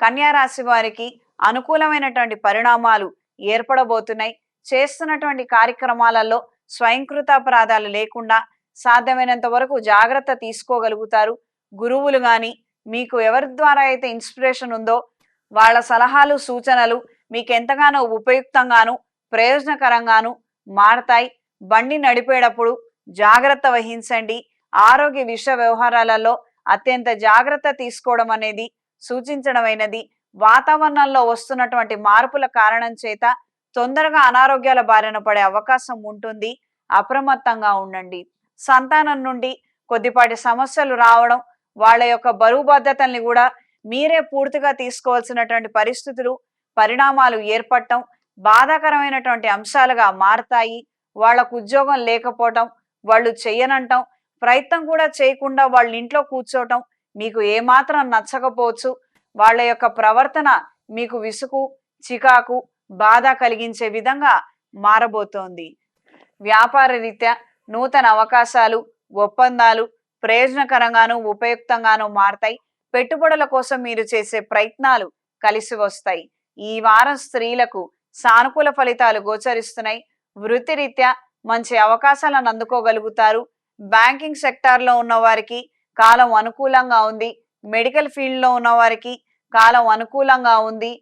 కన్యా రాశి వారికి అనుకూలమైనటువంటి పరిణామాలు ఏర్పడబోతున్నాయి. చేస్తున్నటువంటి కార్యక్రమాలలో స్వయంకృతాపరాధాలు లేకుండా సాధ్యమైనంత వరకు జాగ్రత్త తీసుకోగలుగుతారు. గురువులు కానీ మీకు ఎవరి ద్వారా అయితే ఇన్స్పిరేషన్ ఉందో వాళ్ళ సలహాలు సూచనలు మీకు ఎంతగానో ఉపయుక్తంగాను ప్రయోజనకరంగాను మారతాయి. బండి నడిపేటప్పుడు జాగ్రత్త వహించండి. ఆరోగ్య విష వ్యవహారాలలో అత్యంత జాగ్రత్త తీసుకోవడం అనేది సూచించడమైనది. వాతావరణంలో వస్తున్నటువంటి మార్పుల కారణం చేత తొందరగా అనారోగ్యాల బారిన పడే అవకాశం ఉంటుంది. అప్రమత్తంగా ఉండండి. సంతానం నుండి కొద్దిపాటి సమస్యలు రావడం వాళ్ళ యొక్క బరువు బాధ్యతల్ని కూడా మీరే పూర్తిగా తీసుకోవాల్సినటువంటి పరిస్థితులు పరిణామాలు ఏర్పడటం బాధాకరమైనటువంటి అంశాలుగా మారతాయి. వాళ్ళకు ఉద్యోగం లేకపోవటం వాళ్ళు చెయ్యనంటాం ప్రయత్నం కూడా చేయకుండా వాళ్ళ ఇంట్లో కూర్చోవటం మీకు ఏమాత్రం నచ్చకపోవచ్చు. వాళ్ళ యొక్క ప్రవర్తన మీకు విసుగు చికాకు బాధ కలిగించే విధంగా మారబోతోంది. వ్యాపార రీత్యా నూతన అవకాశాలు ఒప్పందాలు ప్రయోజనకరంగాను ఉపయుక్తంగాను మారతాయి. పెట్టుబడుల కోసం మీరు చేసే ప్రయత్నాలు కలిసి వస్తాయి. ఈ వారం స్త్రీలకు సానుకూల ఫలితాలు గోచరిస్తున్నాయి. వృత్తిరీత్యా మంచి అవకాశాలను అందుకోగలుగుతారు. బ్యాంకింగ్ సెక్టార్లో ఉన్న వారికి కాలం అనుకూలంగా ఉంది. మెడికల్ ఫీల్డ్లో ఉన్న వారికి కాలం అనుకూలంగా ఉంది.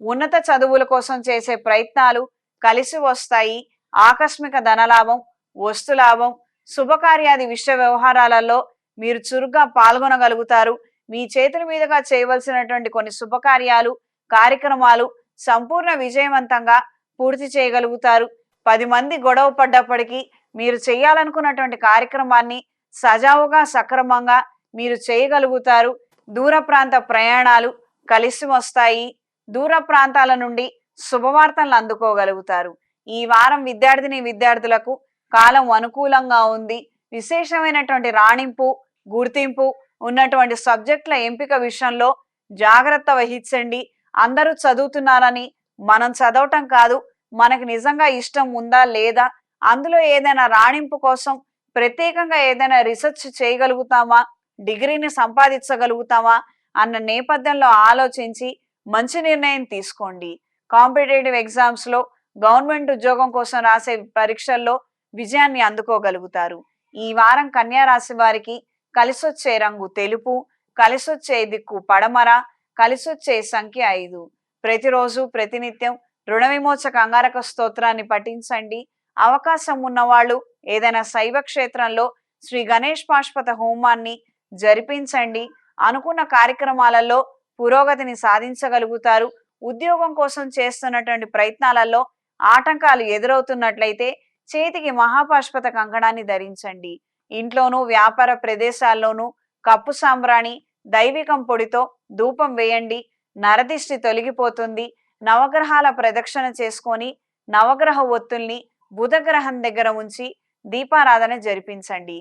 ఉన్నత చదువుల కోసం చేసే ప్రయత్నాలు కలిసి వస్తాయి. ఆకస్మిక ధనలాభం వస్తులాభం శుభకార్యాది విషయ వ్యవహారాలలో మీరు చురుగ్గా పాల్గొనగలుగుతారు. మీ చేతుల మీదుగా చేయవలసినటువంటి కొన్ని శుభకార్యాలు కార్యక్రమాలు సంపూర్ణ విజయవంతంగా పూర్తి చేయగలుగుతారు. పది మంది గొడవ పడ్డప్పటికీ మీరు చేయాలనుకున్నటువంటి కార్యక్రమాన్ని సజావుగా సక్రమంగా మీరు చేయగలుగుతారు. దూర ప్రాంత ప్రయాణాలు కలిసి వస్తాయి. దూర ప్రాంతాల నుండి శుభవార్తలను అందుకోగలుగుతారు. ఈ వారం విద్యార్థిని విద్యార్థులకు కాలం అనుకూలంగా ఉంది. విశేషమైనటువంటి రాణింపు గుర్తింపు ఉన్నటువంటి సబ్జెక్టుల ఎంపిక విషయంలో జాగ్రత్త వహించండి. అందరూ చదువుతున్నారని మనం చదవటం కాదు. మనకి నిజంగా ఇష్టం ఉందా లేదా? అందులో ఏదైనా రాణింపు కోసం ప్రత్యేకంగా ఏదైనా రీసెర్చ్ చేయగలుగుతామా? డిగ్రీని సంపాదించగలుగుతామా? అన్న నేపథ్యంలో ఆలోచించి మంచి నిర్ణయం తీసుకోండి. కాంపిటేటివ్ ఎగ్జామ్స్లో గవర్నమెంట్ ఉద్యోగం కోసం రాసే పరీక్షల్లో విజయాన్ని అందుకోగలుగుతారు. ఈ వారం కన్యా రాశి వారికి కలిసొచ్చే రంగు తెలుపు కలిసొచ్చే దిక్కు పడమర కలిసొచ్చే సంఖ్య ఐదు. ప్రతిరోజు ప్రతినిత్యం రుణ విమోచక అంగారక స్తోత్రాన్ని పఠించండి. అవకాశం ఉన్నవాళ్ళు ఏదైనా శైవ క్షేత్రంలో శ్రీ గణేష్ పాష్పత హోమాన్ని జరిపించండి. అనుకున్న కార్యక్రమాలలో పురోగతిని సాధించగలుగుతారు. ఉద్యోగం కోసం చేస్తున్నటువంటి ప్రయత్నాలలో ఆటంకాలు ఎదురవుతున్నట్లయితే చేతికి మహాపాష్పత కంకణాన్ని ధరించండి. ఇంట్లోనూ వ్యాపార ప్రదేశాల్లోనూ కప్పు సాంబ్రాణి దైవికం పొడితో ధూపం వేయండి. నరదిష్టి తొలగిపోతుంది. నవగ్రహాల ప్రదక్షిణ చేసుకొని నవగ్రహ ఒత్తుల్ని బుధగ్రహం దగ్గర ఉంచి దీపారాధన జరిపించండి.